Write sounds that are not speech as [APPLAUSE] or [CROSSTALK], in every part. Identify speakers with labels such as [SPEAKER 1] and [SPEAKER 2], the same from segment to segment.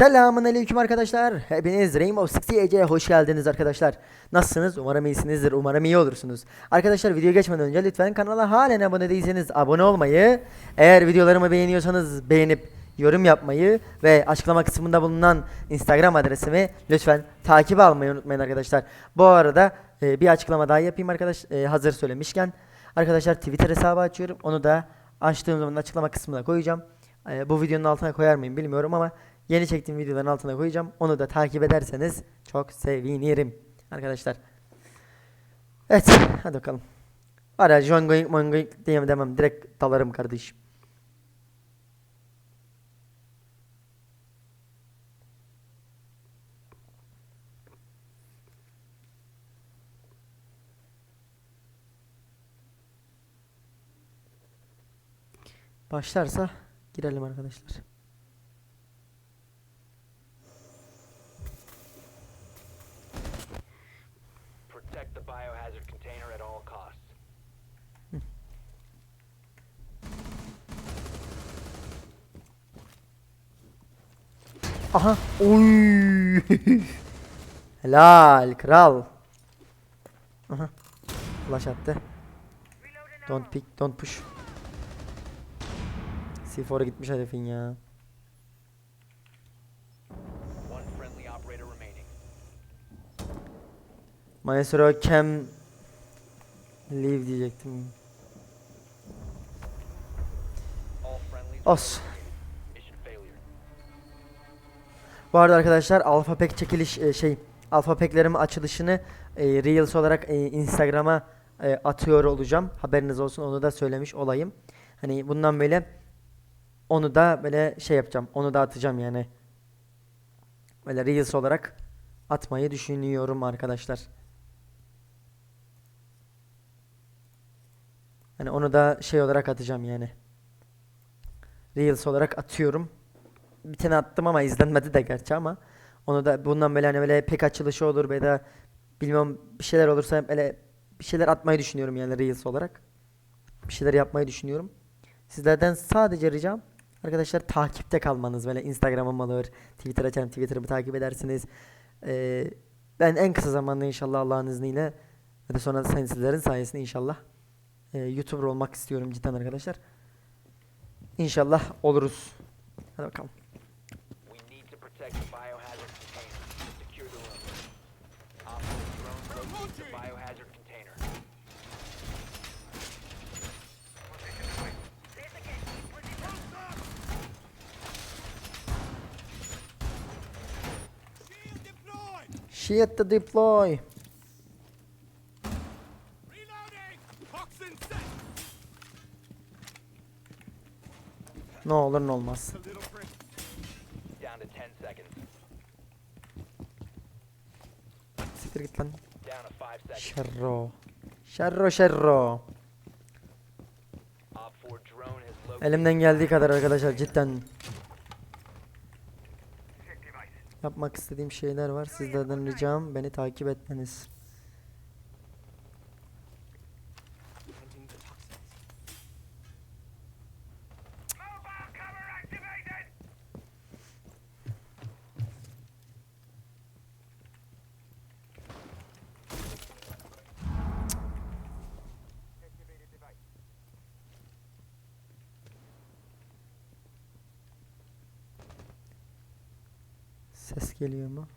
[SPEAKER 1] Selamun aleyküm arkadaşlar. Hepiniz Rainbow Six Siege'e hoş geldiniz arkadaşlar. Nasılsınız? Umarım iyisinizdir. Umarım iyi olursunuz. Arkadaşlar videoya geçmeden önce lütfen kanala halen abone değilseniz abone olmayı, eğer videolarımı beğeniyorsanız beğenip yorum yapmayı ve açıklama kısmında bulunan Instagram adresimi lütfen takip almayı unutmayın arkadaşlar. Bu arada e, bir açıklama daha yapayım arkadaş e, hazır söylemişken. Arkadaşlar Twitter hesabı açıyorum. Onu da açtığım zaman açıklama kısmına koyacağım. E, bu videonun altına koyar mıyım bilmiyorum ama yeni çektiğim videoların altına koyacağım. Onu da takip ederseniz çok sevinirim arkadaşlar. Evet hadi bakalım. Var ya John Going Mongoing diyemem demem. Direkt dalarım kardeşim. Başlarsa girelim arkadaşlar.
[SPEAKER 2] Protect the biohazard container at all costs.
[SPEAKER 1] Aha. Oy. [LAUGHS] Helal kral. Aha. Flash attı. Don't pick, don't push. C4'a gitmiş herifin ya. Maestro Cam Leave diyecektim. Os. Bu arada arkadaşlar alfa pack çekiliş e, şey alfa pack'lerimin açılışını e, Reels olarak e, Instagram'a e, atıyor olacağım. Haberiniz olsun onu da söylemiş olayım. Hani bundan böyle onu da böyle şey yapacağım. Onu da atacağım yani. Böyle Reels olarak atmayı düşünüyorum arkadaşlar. Hani onu da şey olarak atacağım yani. Reels olarak atıyorum bir tane attım ama izlenmedi de gerçi ama onu da bundan böyle hani böyle pek açılışı olur ya da bilmiyorum bir şeyler olursa böyle bir şeyler atmayı düşünüyorum yani Reels olarak. Bir şeyler yapmayı düşünüyorum. Sizlerden sadece ricam arkadaşlar takipte kalmanız böyle Instagram'ım olur, Twitter açarım, Twitter'ımı takip edersiniz. Ee, ben en kısa zamanda inşallah Allah'ın izniyle ve de sonra sizlerin sayesinde inşallah e, YouTuber olmak istiyorum cidden arkadaşlar. İnşallah oluruz. Hadi bakalım.
[SPEAKER 2] We need to protect the biohazard container. Secure the room. Operator drone locate the biohazard container.
[SPEAKER 3] Shield
[SPEAKER 1] Shit to deploy. Ne olur ne olmaz.
[SPEAKER 3] A little friend.
[SPEAKER 2] Down to 10 seconds.
[SPEAKER 1] Siktir git lan.
[SPEAKER 2] Down to 5 seconds.
[SPEAKER 1] Şerro. Şerro şerro.
[SPEAKER 2] Op 4 drone has located.
[SPEAKER 1] Elimden geldiği kadar arkadaşlar cidden. Yapmak istediğim şeyler var. Sizlerden ricam beni takip etmeniz. Ses geliyor mu?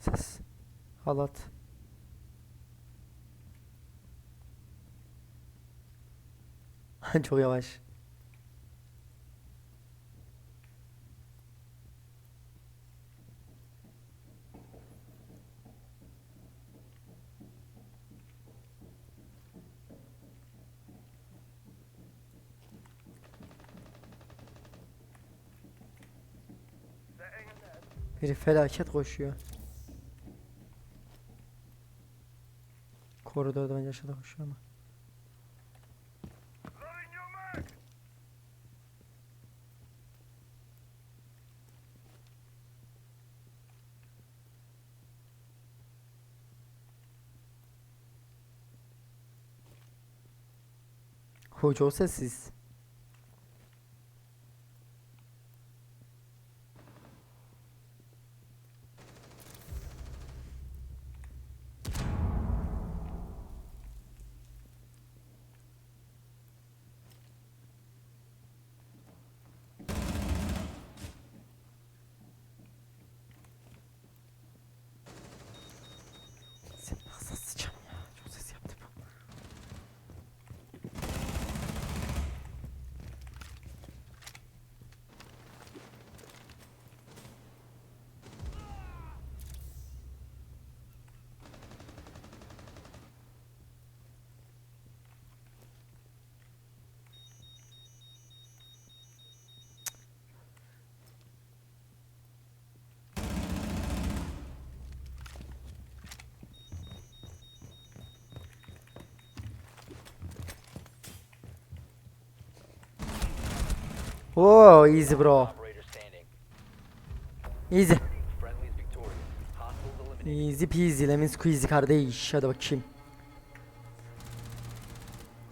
[SPEAKER 1] Ses. Halat. [LAUGHS] Çok yavaş. Biri felaket koşuyor. Koridordan aşağıda koşuyor ama. Hoca o sessiz. Oo easy bro. Easy. Easy peasy lemon squeezy kardeş. Hadi bakayım.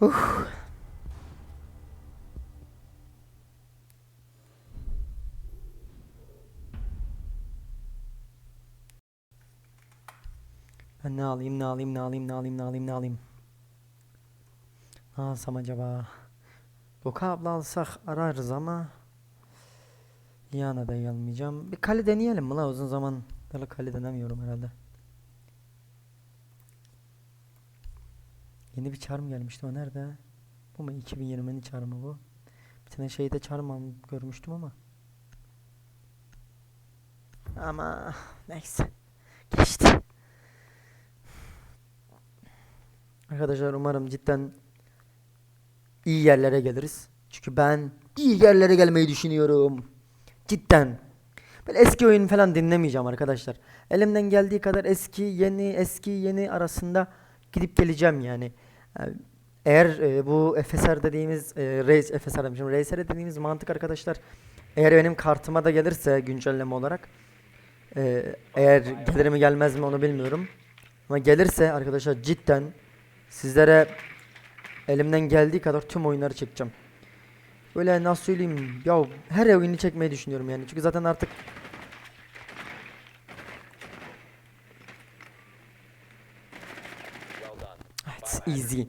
[SPEAKER 1] Uh. Ben ne alayım ne alayım ne alayım ne alayım ne alayım ne alayım. Ne alsam acaba? Doka abla alsak ararız ama Yana da almayacağım. Bir kale deneyelim mi la uzun zaman Dala kale denemiyorum herhalde. Yeni bir charm gelmişti o nerede? Bu mu 2020'nin charmı bu? Bir tane şeyde al- görmüştüm ama. Ama neyse. Geçti. Arkadaşlar umarım cidden iyi yerlere geliriz. Çünkü ben iyi yerlere gelmeyi düşünüyorum. Cidden. Böyle eski oyun falan dinlemeyeceğim arkadaşlar. Elimden geldiği kadar eski, yeni, eski, yeni arasında gidip geleceğim yani. Yani Eğer e, bu FSR dediğimiz, e, Race, FSR demişim, Racer dediğimiz mantık arkadaşlar eğer benim kartıma da gelirse güncelleme olarak e, eğer gelir mi gelmez mi onu bilmiyorum. Ama gelirse arkadaşlar cidden sizlere elimden geldiği kadar tüm oyunları çekeceğim. Böyle nasıl söyleyeyim ya her oyunu çekmeyi düşünüyorum yani. Çünkü zaten artık. It's easy.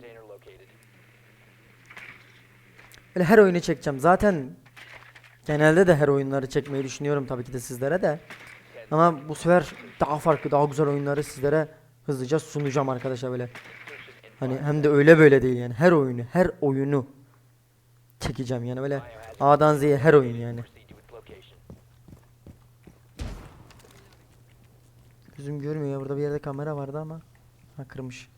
[SPEAKER 1] Böyle her oyunu çekeceğim. Zaten genelde de her oyunları çekmeyi düşünüyorum tabii ki de sizlere de. Ama bu sefer daha farklı, daha güzel oyunları sizlere hızlıca sunacağım arkadaşlar böyle. Hani hem de öyle böyle değil yani. Her oyunu, her oyunu çekeceğim yani böyle A'dan Z'ye her oyun yani. Gözüm görmüyor ya. Burada bir yerde kamera vardı ama ha kırmış.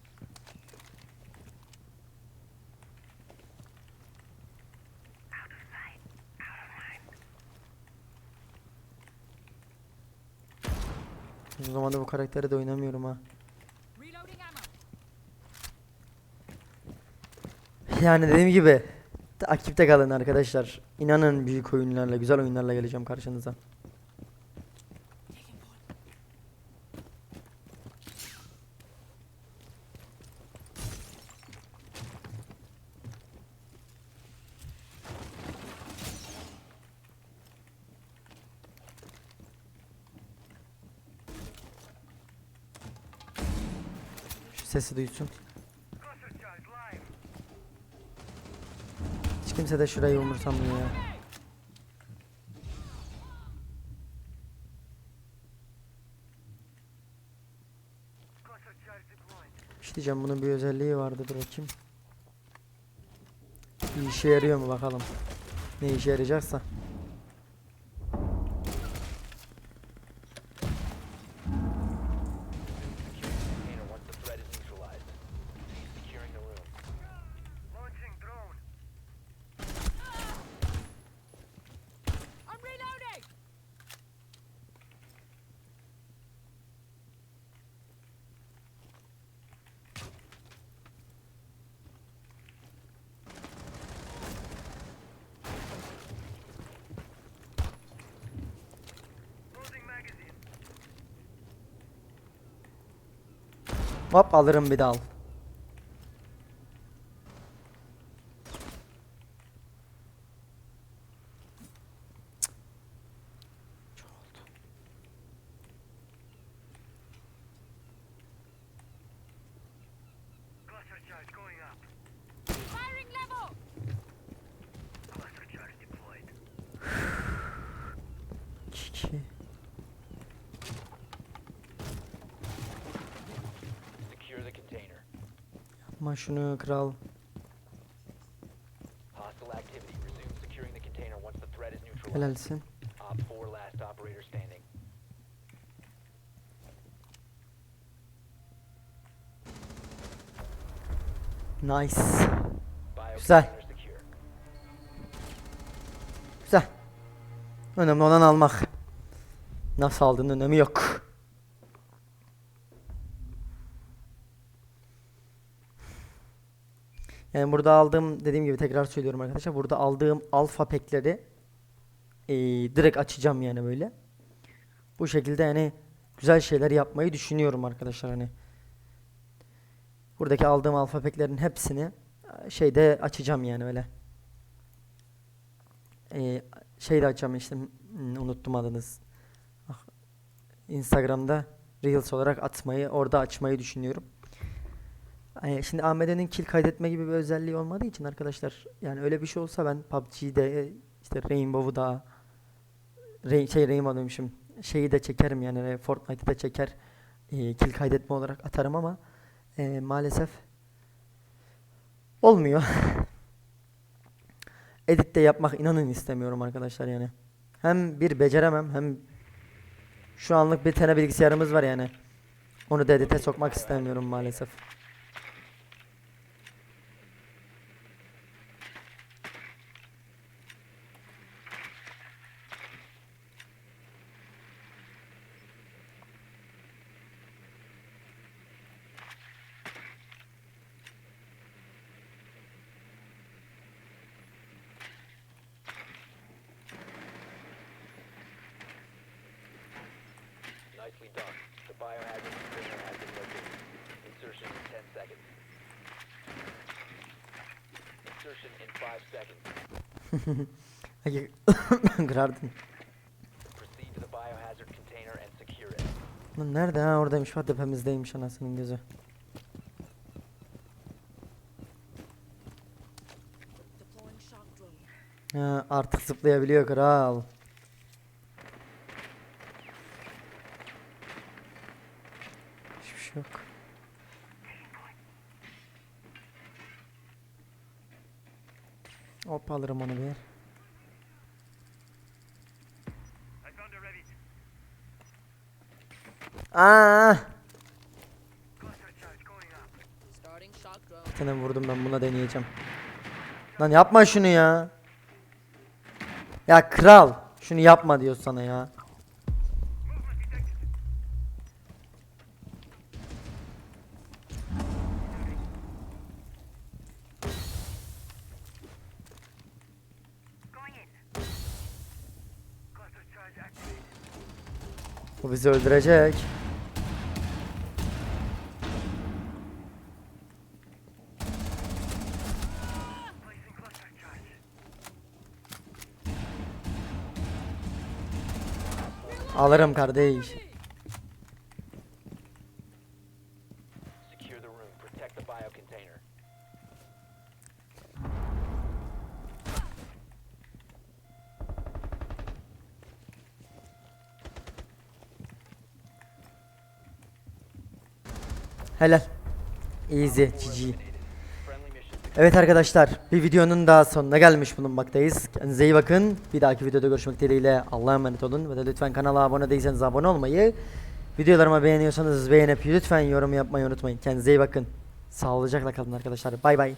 [SPEAKER 1] Uzun zamandır bu karakteri de oynamıyorum ha. Yani dediğim gibi takipte kalın arkadaşlar. İnanın büyük oyunlarla, güzel oyunlarla geleceğim karşınıza. Sesi duysun. Kimse de şurayı umursamıyor ya. Şey diyeceğim bunun bir özelliği vardı dur bakayım. Bir işe yarıyor mu bakalım. Ne işe yarayacaksa.
[SPEAKER 2] Secure the container once the threat is neutralized. Securing the room.
[SPEAKER 4] I'm reloading.
[SPEAKER 1] Hop alırım bir dal.
[SPEAKER 2] Secure the container.
[SPEAKER 1] Şunu kral.
[SPEAKER 2] Hostile activity. Resume securing the container once the threat is neutralized.
[SPEAKER 1] Helalsin.
[SPEAKER 2] Op 4 last operator standing.
[SPEAKER 1] Nice. Güzel. Güzel. Önemli olan almak. Nasıl aldığın önemi yok. Yani burada aldığım dediğim gibi tekrar söylüyorum arkadaşlar. Burada aldığım alfa pekleri e, direkt açacağım yani böyle. Bu şekilde yani güzel şeyler yapmayı düşünüyorum arkadaşlar hani. Buradaki aldığım alfa peklerin hepsini e, şeyde açacağım yani öyle. E, şeyde açacağım işte unuttum adınız. Ah, Instagram'da Reels olarak atmayı, orada açmayı düşünüyorum. Ay, Şimdi AMD'nin kill kaydetme gibi bir özelliği olmadığı için arkadaşlar yani öyle bir şey olsa ben PUBG'de işte Rainbow'u da Rain, şey Rainbow demişim şeyi de çekerim yani Fortnite'ı da çeker e, kill kaydetme olarak atarım ama e, maalesef olmuyor. [LAUGHS] Edit de yapmak inanın istemiyorum arkadaşlar yani. Hem bir beceremem hem şu anlık bir tane bilgisayarımız var yani. Onu da edite sokmak istemiyorum maalesef.
[SPEAKER 2] Biohazard container has been located. Insertion in 10 seconds. Insertion in 5 seconds. [LAUGHS]
[SPEAKER 1] Ay, [COUGHS] Kırardım.
[SPEAKER 2] Proceed to the biohazard container and secure it.
[SPEAKER 1] Lan nerede ha oradaymış bak tepemizdeymiş anasının gözü. Ha, artık zıplayabiliyor kral. Hiçbir şey yok. Hop alırım onu bir. Aa! Bir tane vurdum ben buna deneyeceğim. Lan yapma şunu ya. Ya kral. Şunu yapma diyor sana ya. Bu bizi öldürecek. Alırım kardeş.
[SPEAKER 2] Secure the room. Protect the biocontainer.
[SPEAKER 1] Helal. Easy, GG. Evet arkadaşlar, bir videonun daha sonuna gelmiş bulunmaktayız. Kendinize iyi bakın. Bir dahaki videoda görüşmek dileğiyle Allah'a emanet olun. Ve de lütfen kanala abone değilseniz abone olmayı, videolarımı beğeniyorsanız beğenip lütfen yorum yapmayı unutmayın. Kendinize iyi bakın. Sağlıcakla kalın arkadaşlar. Bay bay.